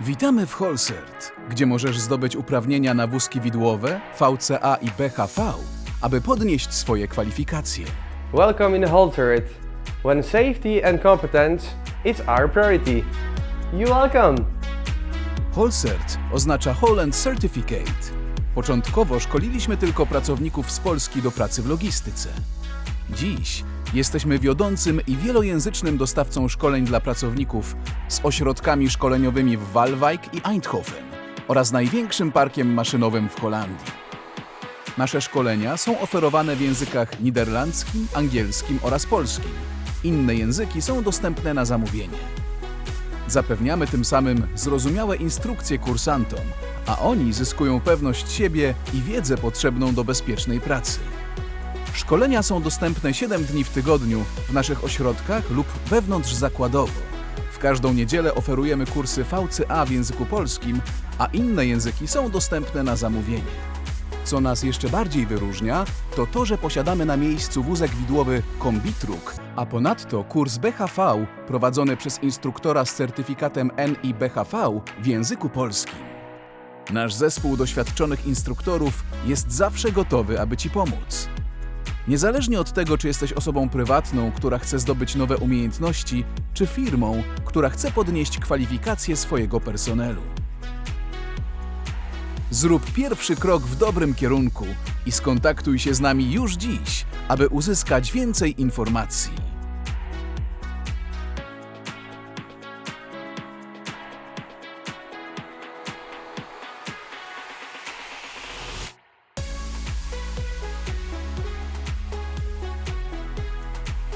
Witamy w Holsert, gdzie możesz zdobyć uprawnienia na wózki widłowe, VCA i BHV, aby podnieść swoje kwalifikacje. Welcome in Holtert. When safety and competence is our priority. You welcome. Holsert oznacza Holland Certificate. Początkowo szkoliliśmy tylko pracowników z Polski do pracy w logistyce. Dziś jesteśmy wiodącym i wielojęzycznym dostawcą szkoleń dla pracowników z ośrodkami szkoleniowymi w Waalwijk i Eindhoven oraz największym parkiem maszynowym w Holandii. Nasze szkolenia są oferowane w językach niderlandzkim, angielskim oraz polskim. Inne języki są dostępne na zamówienie. Zapewniamy tym samym zrozumiałe instrukcje kursantom, a oni zyskują pewność siebie i wiedzę potrzebną do bezpiecznej pracy. Szkolenia są dostępne 7 dni w tygodniu w naszych ośrodkach lub wewnątrz zakładowo. W każdą niedzielę oferujemy kursy VCA w języku polskim, a inne języki są dostępne na zamówienie. Co nas jeszcze bardziej wyróżnia, to to, że posiadamy na miejscu wózek widłowy Kombitruk, a ponadto kurs BHV prowadzony przez instruktora z certyfikatem NIBHV w języku polskim. Nasz zespół doświadczonych instruktorów jest zawsze gotowy, aby Ci pomóc. Niezależnie od tego, czy jesteś osobą prywatną, która chce zdobyć nowe umiejętności, czy firmą, która chce podnieść kwalifikacje swojego personelu. Zrób pierwszy krok w dobrym kierunku i skontaktuj się z nami już dziś, aby uzyskać więcej informacji.